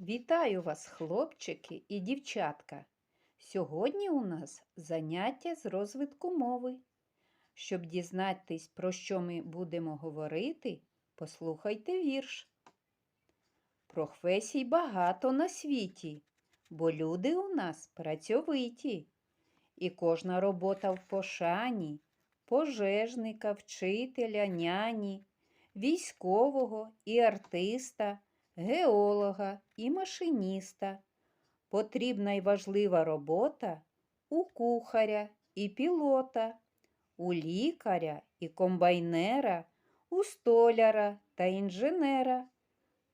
Вітаю вас, хлопчики і дівчатка. Сьогодні у нас заняття з розвитку мови. Щоб дізнатись, про що ми будемо говорити, послухайте вірш. Професій багато на світі, бо люди у нас працьовиті. І кожна робота в пошані, пожежника, вчителя, няні, військового і артиста, геолога і машиніста. Потрібна й важлива робота у кухаря і пілота, у лікаря і комбайнера, у столяра та інженера.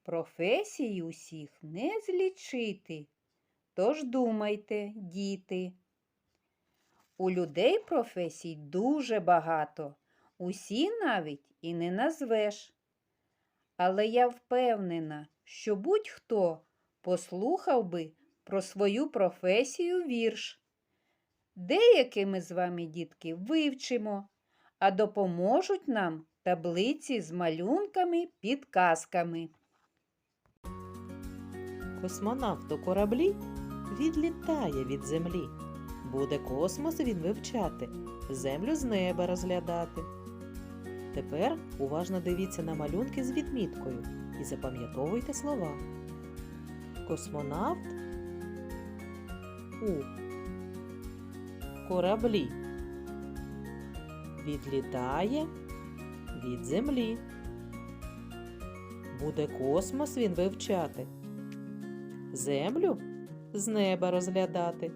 Професій усіх не злічити. Тож думайте, діти. У людей професій дуже багато, усі навіть і не назвеш. Але я впевнена, що будь-хто послухав би про свою професію вірш. Деякі ми з вами, дітки, вивчимо, а допоможуть нам таблиці з малюнками, підказками. Космонавт у кораблі відлітає від землі. Буде космос він вивчати, землю з неба розглядати. Тепер уважно дивіться на малюнки з відміткою і запам'ятовуйте слова. Космонавт у кораблі відлітає від землі. Буде космос він вивчати, землю з неба розглядати.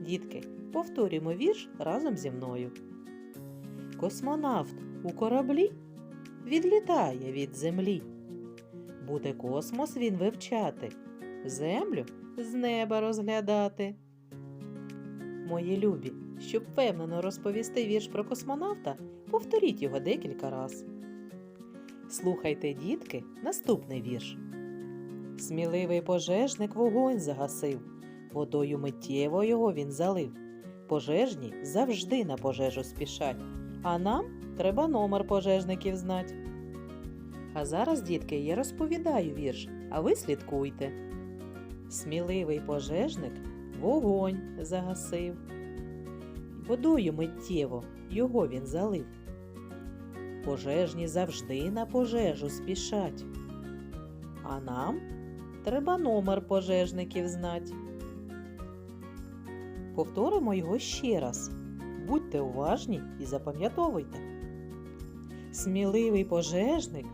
Дітки, повторюємо вірш разом зі мною. Космонавт у кораблі відлітає від землі. Буде космос він вивчати, землю з неба розглядати. Мої любі, щоб впевнено розповісти вірш про космонавта, повторіть його декілька раз. Слухайте, дітки, наступний вірш. Сміливий пожежник вогонь загасив, водою миттєво його він залив. Пожежні завжди на пожежу спішать, а нам треба номер пожежників знать. А зараз, дітки, я розповідаю вірш, а ви слідкуйте. Сміливий пожежник вогонь загасив. Водою миттєво його він залив. Пожежні завжди на пожежу спішать. А нам треба номер пожежників знать. Повторимо його ще раз. Будьте уважні і запам'ятовуйте. Сміливий пожежник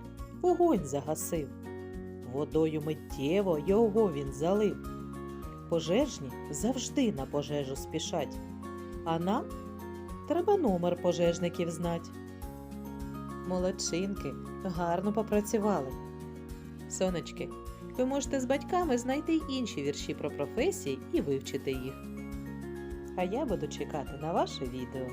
вогонь загасив. Водою миттєво його він залив. Пожежні завжди на пожежу спішать. А нам треба номер пожежників знать. Молодчинки, гарно попрацювали. Сонечки, ви можете з батьками знайти інші вірші про професії і вивчити їх. А я буду чекати на ваше відео.